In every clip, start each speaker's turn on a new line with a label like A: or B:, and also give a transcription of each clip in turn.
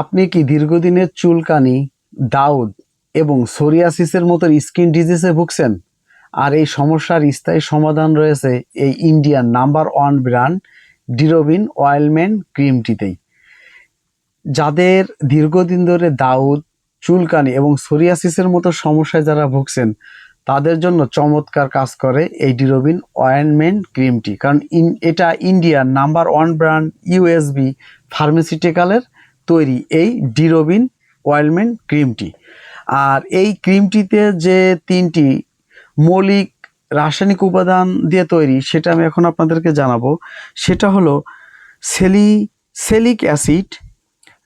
A: আপনি কি দীর্ঘদিনের চুলকানি, দাউদ এবং সোরিয়াসিসের মতো স্কিন ডিজিজে ভুগছেন? আর এই সমস্যার স্থায়ী সমাধান রয়েছে এই Indian number one brand Derobin ointment ক্রিমটিতেই। যাদের দীর্ঘদিন ধরে দাউদ, চুলকানি এবং সোরিয়াসিসের মতো সমস্যায় যারা ভুগছেন, তাদের জন্য চমৎকার কাজ করে এই ডিরোবিন অয়েনমেন্ট ক্রিমটি। কারণ ইন, এটা ইন্ডিয়ার নাম্বার ওয়ান ব্র্যান্ড ইউএসবি ফার্মাসিউটিক্যালের তৈরি এই ডিরোবিন অয়েলমেন্ট ক্রিমটি আর এই ক্রিমটিতে যে তিনটি মৌলিক রাসায়নিক উপাদান দিয়ে তৈরি সেটা আমি এখন আপনাদেরকে জানাব। সেটা হলো সেলি, সেলিক অ্যাসিড,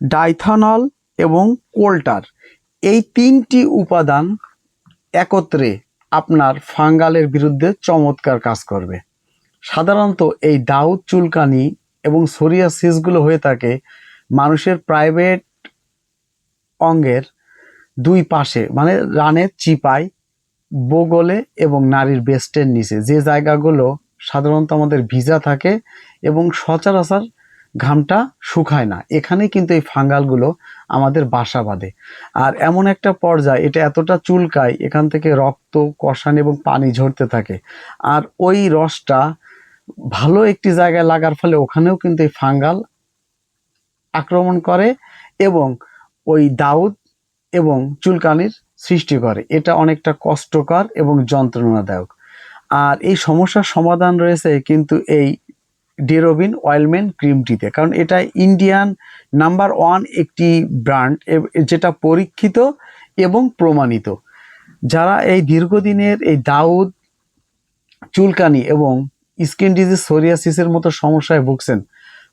A: ডাইথানল এবং কোল্টার। এই তিনটি উপাদান একত্রে আপনার ফাঙ্গালের বিরুদ্ধে চমৎকার কাজ করবে। সাধারণত এই দাউদ চুলকানি এবং সোরিয়াসিসগুলো হয়ে থাকে মানুষের প্রাইভেট অঙ্গের দুই পাশে মানে রানের চিপায়, বগলে এবং নারীর বেস্টের নিচে। যে জায়গাগুলো সাধারণত আমাদের ভিজা থাকে এবং সচরাচর ঘামটা শুকায় না এখানে কিন্তু এই ফাঙ্গালগুলো আমাদের বাসা বাঁধে। আর এমন একটা পর্যায়ে, এটা এতটা চুলকায়, এখান থেকে রক্ত, কষান এবং পানি ঝরতে থাকে। আর ওই রসটা ভালো একটি জায়গায় লাগার ফলে ওখানেও কিন্তু এই ফাঙ্গাল আক্রমণ করে এবং ওই দাউদ এবং চুলকানির সৃষ্টি করে। এটা অনেকটা কষ্টকর এবং যন্ত্রণাদায়ক। আর এই সমস্যার সমাধান রয়েছে কিন্তু এই ডেরোবিন অয়েলমেন্ট ক্রিমটিতে। কারণ এটা ইন্ডিয়ান নাম্বার ওয়ান একটি ব্র্যান্ড যেটা পরীক্ষিত এবং প্রমাণিত। যারা এই দীর্ঘদিনের এই দাউদ, চুলকানি এবং স্কিন ডিজিজ, সোরিয়াসিসের মতো সমস্যায় ভুগছেন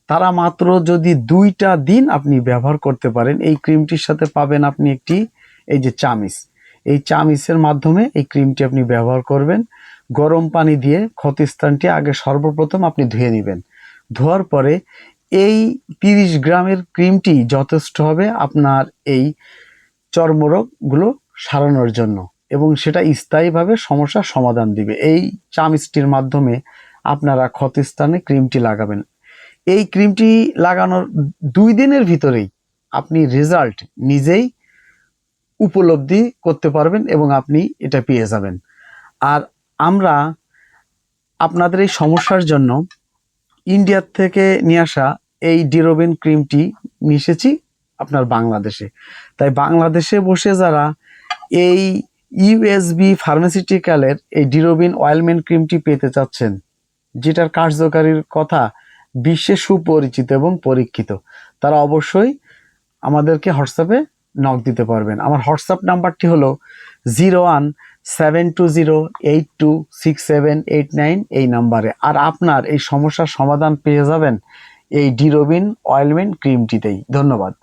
A: তারা মাত্র যদি দুইটা দিন আপনি ব্যবহার করতে পারেন, এই ক্রিমটির সাথে পাবেন আপনি একটি, এই যে চামিচ। এই চামিচের মাধ্যমে এই ক্রিমটি আপনি ব্যবহার করবেন। গরম পানি দিয়ে ক্ষতিস্থানটি আগে সর্বপ্রথম আপনি ধুয়ে নেবেন। ধোয়ার পরে এই তিরিশ গ্রামের ক্রিমটি যথেষ্ট হবে আপনার এই চর্মরোগগুলো সারানোর জন্য এবং সেটা স্থায়ীভাবে সমস্যার সমাধান দিবে। এই চামিচটির মাধ্যমে আপনারা ক্ষতিস্থানে ক্রিমটি লাগাবেন। এই ক্রিমটি লাগানোর দুই দিনের ভিতরেই আপনি রেজাল্ট নিজেই উপলব্ধি করতে পারবেন এবং আপনি এটা পেয়ে যাবেন। আর আমরা আপনাদের এই সমস্যার জন্য ইন্ডিয়ার থেকে নিয়ে আসা এই ডিরোবিন ক্রিমটি মিশেছি আপনার বাংলাদেশে। তাই বাংলাদেশে বসে যারা এই ইউএসবি ফার্মাসিউটিক্যালের এই ডিরোবিন অয়েলমেন্ট ক্রিমটি পেতে চাচ্ছেন, যেটার কার্যকারীর কথা বিশ্বে সুপরিচিত এবং পরীক্ষিত, তারা অবশ্যই আমাদেরকে হোয়াটসঅ্যাপে নক দিতে পারবেন। আমার হোয়াটসঅ্যাপ নাম্বারটি হলো zero one seven two zero eight two six seven eight nine এই নাম্বারে। আর আপনার এই সমস্যার সমাধান পেয়ে যাবেন এই ডিরোবিন অয়েলমেন্ট ক্রিমটিতেই ধন্যবাদ।